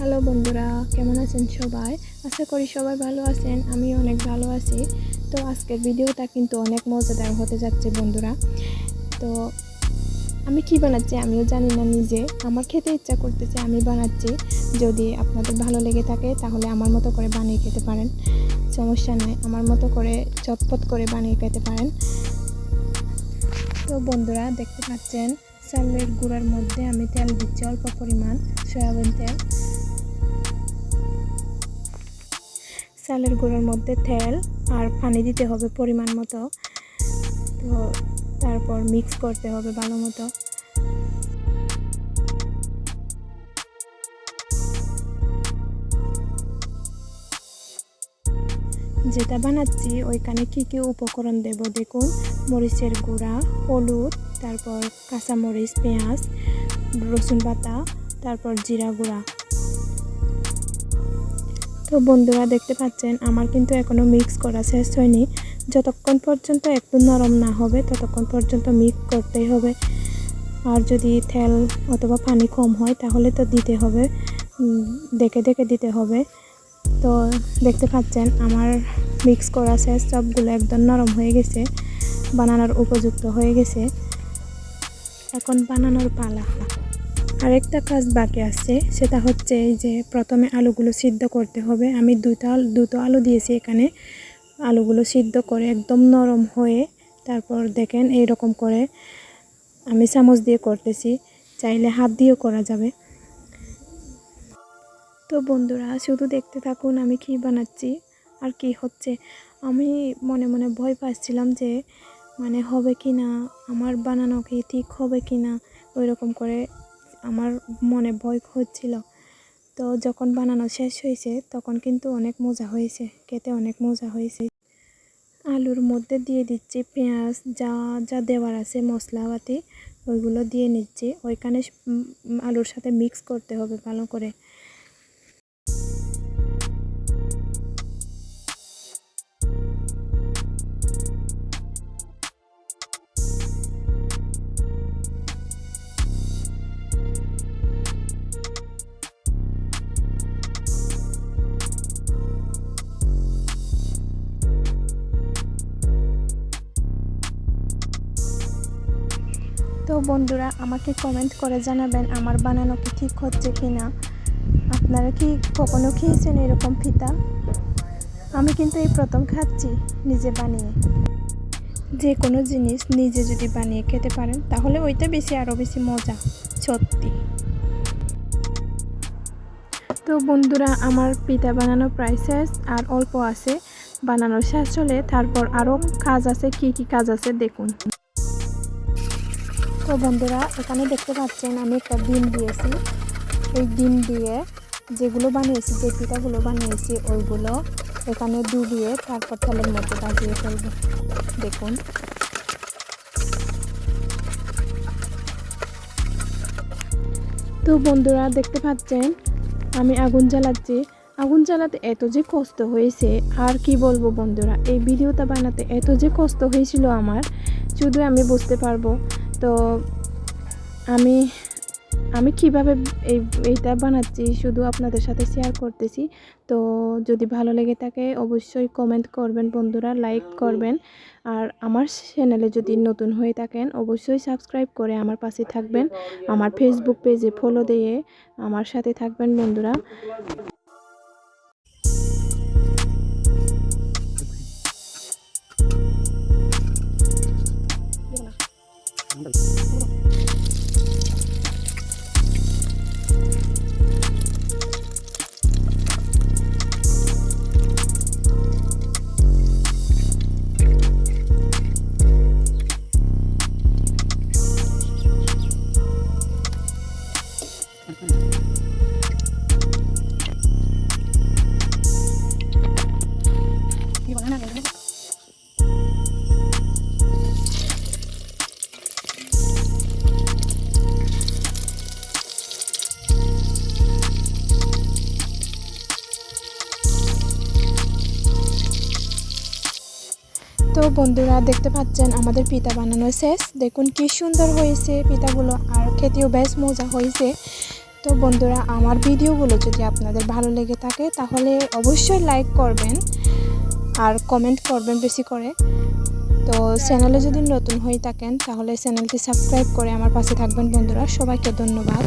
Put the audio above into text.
Hello বন্ধুরা, কেমন আছেন সবাই? আশা করি সবাই ভালো আছেন আমি অনেক ভালো আছি। তো আজকের ভিডিওটা কিন্তু অনেক মজাদার হতে যাচ্ছে বন্ধুরা। তো আমি কি বানাচ্ছি আমিও জানি না নিজে। আমার খেতে ইচ্ছা করতেছে আমি বানাচ্ছি। যদি আপনাদের ভালো লেগে থাকে তাহলে আমার মতো করে বানিয়ে খেতে পারেন। সমস্যা নেই, আমার মতো করে চটপট করে বানিয়ে খেতে পারেন। তো বন্ধুরা, দেখতে পাচ্ছেন, চালের গুঁড়ার মধ্যে আমি তেল দিচ্ছি অল্প পরিমাণ, সয়াবিন তেল। চালের গুঁড়োর মধ্যে তেল আর পানি দিতে হবে পরিমাণ মতো। তো তারপর মিক্স করতে হবে ভালো মতো। যেটা বানাচ্ছি, ওইখানে কি কি উপকরণ দেব দেখুন? মরিচের গুঁড়া, হলুদ, তারপর কাঁচামরিচ, পেঁয়াজ, রসুন পাতা তারপর জিরা গুঁড়া। তো বন্ধুরা দেখতে পাচ্ছেন, আমার কিন্তু এখনও মিক্স করা শেষ হয়নি। যতক্ষণ পর্যন্ত একটু নরম না হবে, ততক্ষণ পর্যন্ত মিক্স করতেই হবে। আর যদি তেল অথবা পানি কম হয়, তাহলে তো দিতে হবে। দেখে দেখে দিতে হবে। তো দেখতে পাচ্ছেন, আমার মিক্স করা শেষ, সবগুলো একদম নরম হয়ে গেছে। বানানোর উপযুক্ত হয়ে গেছে। এখন বানানোর পালা। আরেকটা কাজ বাকি আছে, সেটা হচ্ছে এই যে প্রথমে আলুগুলো সিদ্ধ করতে হবে। আমি দুটো দুটো আলু দিয়েছি এখানে। আলুগুলো সিদ্ধ করে একদম নরম হয়ে তারপর দেখেন এই রকম করে আমি চামচ দিয়ে করতেছি, চাইলে হাত দিয়েও করা যাবে। তো বন্ধুরা, শুধু দেখতে থাকুন আমি কি বানাচ্ছি আর কি হচ্ছে। আমি মনে মনে ভয় পাচ্ছিলাম যে মানে হবে কি না আমার বানানো কি ঠিক হবে কি না ওই রকম করে আমার মনে ভয় হচ্ছিল। তো যখন বানানো শেষ হয়েছে, তখন কিন্তু অনেক মজা হয়েছে, খেতে অনেক মজা হয়েছে। আলুর মধ্যে দিয়ে দিচ্ছি পেঁয়াজ, যা যা দেওয়ার আছে, মশলাপাতি, ওইগুলো দিয়ে নিচ্ছি। ওইখানে আলুর সাথে মিক্স করতে হবে ভালো করে। তো বন্ধুরা, আমাকে কমেন্ট করে জানাবেন আমার বানানো কি ঠিক হচ্ছে কি না আপনারা কি কখনো খেয়েছেন এরকম ফিতা? আমি কিন্তু এই প্রথম খাচ্ছি, নিজে বানিয়ে। যে কোনো জিনিস নিজে যদি বানিয়ে খেতে পারেন, তাহলে ওইটা বেশি আরও বেশি মজা, সত্যি। তো বন্ধুরা, আমার পিঠা বানানো প্রায় শেষ আর অল্প আছে। বানানো শেষ হলে তারপর আরও কাজ আছে, কি কি কাজ আছে দেখুন। তো বন্ধুরা, এখানে দেখতে পাচ্ছেন আমি একটা ডিম দিয়েছি। এই ডিম দিয়ে যেগুলো বানিয়েছি, যে পিঠাগুলো বানিয়েছি, ওইগুলো এখানে ডুবিয়ে তারপর তেলের মধ্যে ভাজিয়ে ফেলব। দেখুন। তো বন্ধুরা, দেখতে পাচ্ছেন, আমি আগুন জ্বালাচ্ছি। আগুন জ্বালাতে এত যে কষ্ট হয়েছে, আর কি বলব বন্ধুরা, এই ভিডিওটা বানাতে এত যে কষ্ট হয়েছিল আমার, শুধু আমি বুঝতে পারব। তো আমি আমি কীভাবে এই, এইটা বানাচ্ছি শুধু আপনাদের সাথে শেয়ার করতেছি। তো যদি ভালো লেগে থাকে অবশ্যই কমেন্ট করবেন বন্ধুরা লাইক করবেন। আর আমার চ্যানেলে যদি নতুন হয়ে থাকেন অবশ্যই সাবস্ক্রাইব করে আমার পাশে থাকবেন। আমার ফেসবুক পেজে ফলো দিয়ে আমার সাথে থাকবেন বন্ধুরা। তো বন্ধুরা দেখতে পাচ্ছেন আমাদের পিতা বানানো শেষ। দেখুন কি সুন্দর হয়েছে পিতাগুলো আর খেতেও বেশ মজা হয়েছে। তো বন্ধুরা আমার ভিডিওগুলো যদি আপনাদের ভালো লেগে থাকে তাহলে অবশ্যই লাইক করবেন আর কমেন্ট করবেন বেশি করে। তো চ্যানেলে যদি নতুন হয়ে থাকেন তাহলে চ্যানেলটি সাবস্ক্রাইব করে আমার পাশে থাকবেন বন্ধুরা। সবাইকে ধন্যবাদ।